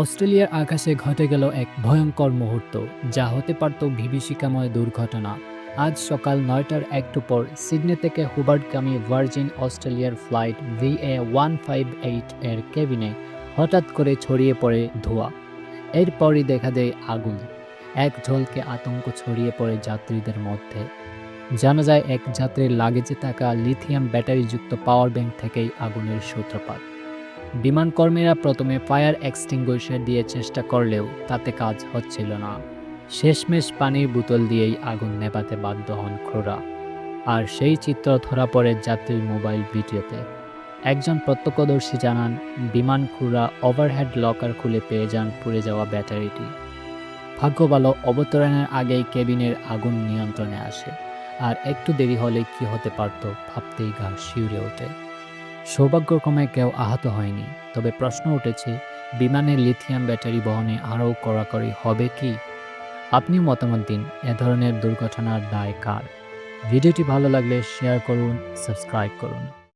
অস্ট্রেলিয়ার আকাশে ঘটে গেল এক ভয়ঙ্কর মুহূর্ত, যা হতে পারত বিভীষিকাময় দুর্ঘটনা। আজ সকাল নয়টার একটু পর সিডনি থেকে হুবার্টগামী ভার্জিন অস্ট্রেলিয়ার flight V A one five eight এর কেবিনে হঠাৎ করে ছড়িয়ে পড়ে ধোঁয়া। এরপরই দেখা দেয় আগুন। এক ঝলকে আতঙ্ক ছড়িয়ে পড়ে যাত্রীদের মধ্যে। জানা যায়, এক যাত্রীর লাগেজে থাকা লিথিয়াম ব্যাটারিযুক্ত পাওয়ার ব্যাংক থেকেই আগুনের সূত্রপাত। বিমান কর্মীরা প্রথমে ফায়ার এক্সটিংগুইশার দিয়ে চেষ্টা করলেও তাতে কাজ হচ্ছিল না। শেষমেশ পানির বোতল দিয়েই আগুন নেভাতে বাধ্য হন ক্রোরা। আর সেই চিত্র ধরা পড়ে যাত্রীর মোবাইল ভিডিওতে। একজন প্রত্যক্ষদর্শী জানান, বিমান ক্রুরা ওভারহেড লকার খুলে পেয়ে যান পুড়ে যাওয়া ব্যাটারিটি। ভাগ্য ভালো, অবতরণের আগেই কেবিনের আগুন নিয়ন্ত্রণে আসে। আর একটু দেরি হলে কি হতে পারত ভাবতেই গা শিউরে ওঠে। সৌভাগ্যক্রমে কেউ আহত হয়নি। তবে প্রশ্ন উঠেছে, বিমানে লিথিয়াম ব্যাটারি বহনে আরও কড়াকড়ি হবে কি? আপনি মতামত দিন, এ ধরনের দুর্ঘটনার দায় কার? ভিডিওটি ভালো লাগলে শেয়ার করুন, সাবস্ক্রাইব করুন।